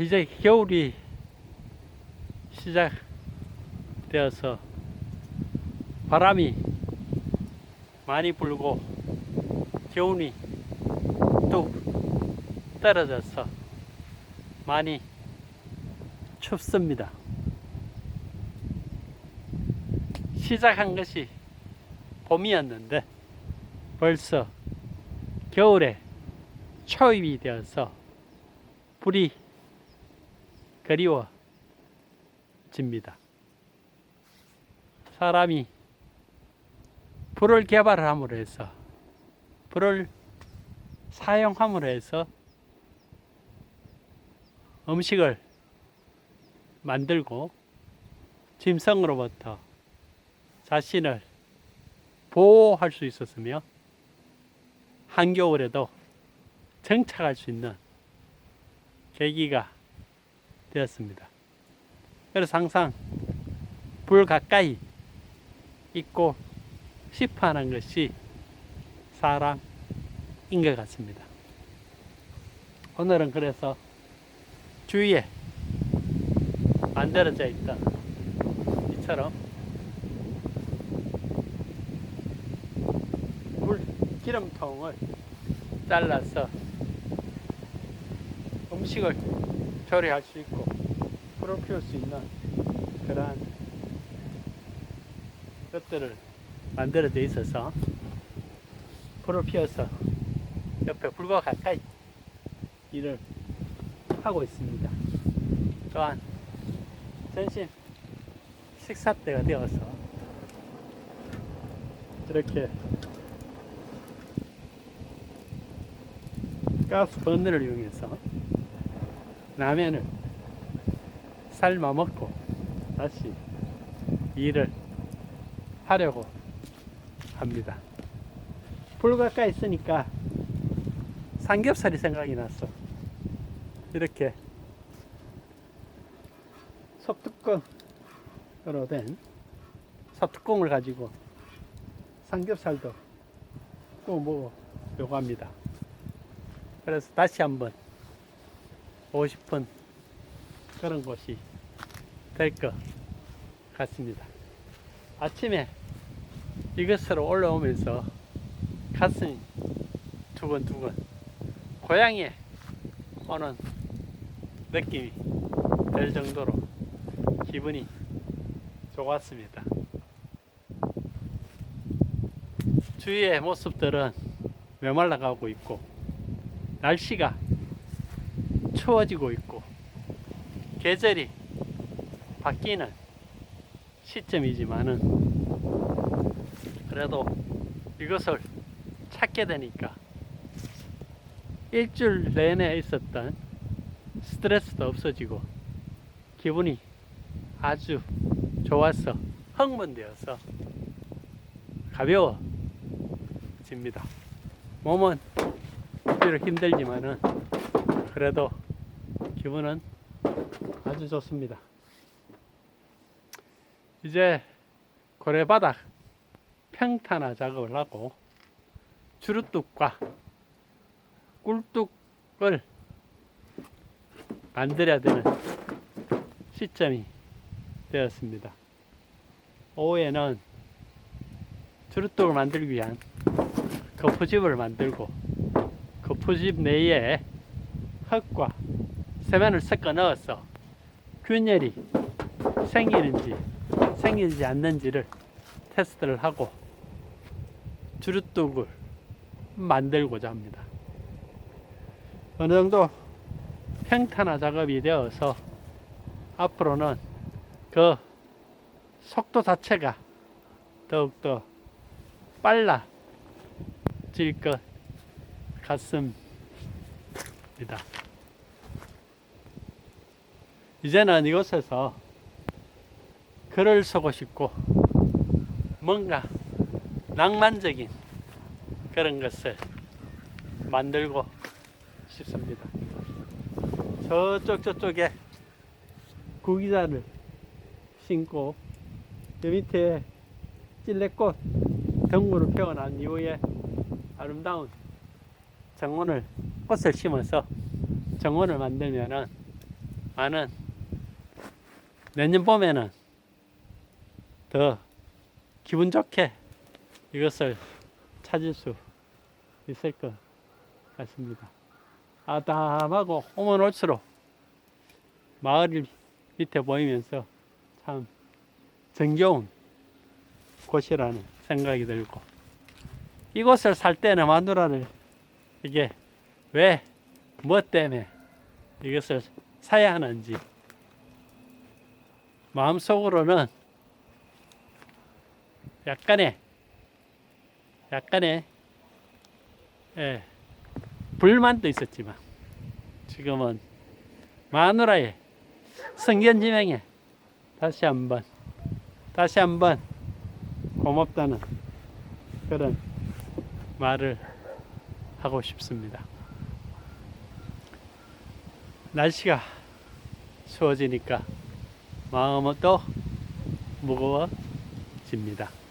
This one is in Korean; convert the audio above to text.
이제 겨울이 시작되어서 바람이 많이 불고 기온이 뚝 떨어져서 많이 춥습니다. 시작한 것이 봄이었는데 벌써 겨울에 초입이 되어서 불이 그리워집니다. 사람이 불을 개발함으로 해서 불을 사용함으로 해서 음식을 만들고 짐승으로부터 자신을 보호할 수 있었으며 한겨울에도 정착할 수 있는 계기가 되었습니다. 그래서 항상 불 가까이 있고 싶어 하는 것이 사람인 것 같습니다. 오늘은 그래서 주위에 만들어져 있던 이처럼 물 기름통을 잘라서 음식을 조리할 수 있고 불을 피울 수 있는 그러한 것들을 만들어져 있어서 불을 피워서 옆에 불과 가까이 일을 하고 있습니다. 또한 점심 식사 때가 되어서 이렇게 가스 버너를 이용해서 라면을 삶아 먹고 다시 일을 하려고 합니다. 불 가까이 있으니까 삼겹살이 생각이 났어. 이렇게 섭뚜껑으로 된 섭뚜껑을 가지고 삼겹살도 구워 먹으려고 합니다. 그래서 다시 한번 보고 싶은 그런 곳이 될 것 같습니다. 아침에 이것으로 올라오면서 가슴이 두근두근 고향에 오는 느낌이 될 정도로 기분이 좋았습니다. 주위의 모습들은 메말라가고 있고 날씨가 추워지고 있고 계절이 바뀌는 시점이지만은 그래도 이것을 찾게 되니까 일주일 내내 있었던 스트레스도 없어지고 기분이 아주 좋아서 흥분되어서 가벼워집니다. 몸은 비록 힘들지만은 그래도 기분은 아주 좋습니다. 이제 고래바닥 평탄화 작업을 하고 주루뚝과 꿀뚝을 만들어야 되는 시점이 되었습니다. 오후에는 주루뚝을 만들기 위한 거푸집을 만들고 거푸집 내에 흙과 세면을 섞어 넣어서 균열이 생기는지 생기지 않는지를 테스트를 하고 주루뚝을 만들고자 합니다. 어느 정도 평탄화 작업이 되어서 앞으로는 그 속도 자체가 더욱더 빨라질 것 같습니다. 이제는 이곳에서 글을 쓰고 싶고 뭔가 낭만적인 그런 것을 만들고 싶습니다. 저쪽 저쪽에 구기자를 심고 저 밑에 찔레꽃 덩굴을 펴어난 이후에 아름다운 정원을 꽃을 심어서 정원을 만들면은 많은 내년 봄에는 더 기분 좋게 이것을 찾을 수 있을 것 같습니다. 아담하고 오면 올수록 마을 밑에 보이면서 참 정겨운 곳이라는 생각이 들고 이곳을 살 때는 마누라를 이게 왜, 뭐 때문에 이것을 사야 하는지 마음속으로는 약간의 약간의 예, 불만도 있었지만 지금은 마누라의 성견지명에 다시 한번 다시 한번 고맙다는 그런 말을 하고 싶습니다. 날씨가 추워지니까 마음은 또 무거워집니다.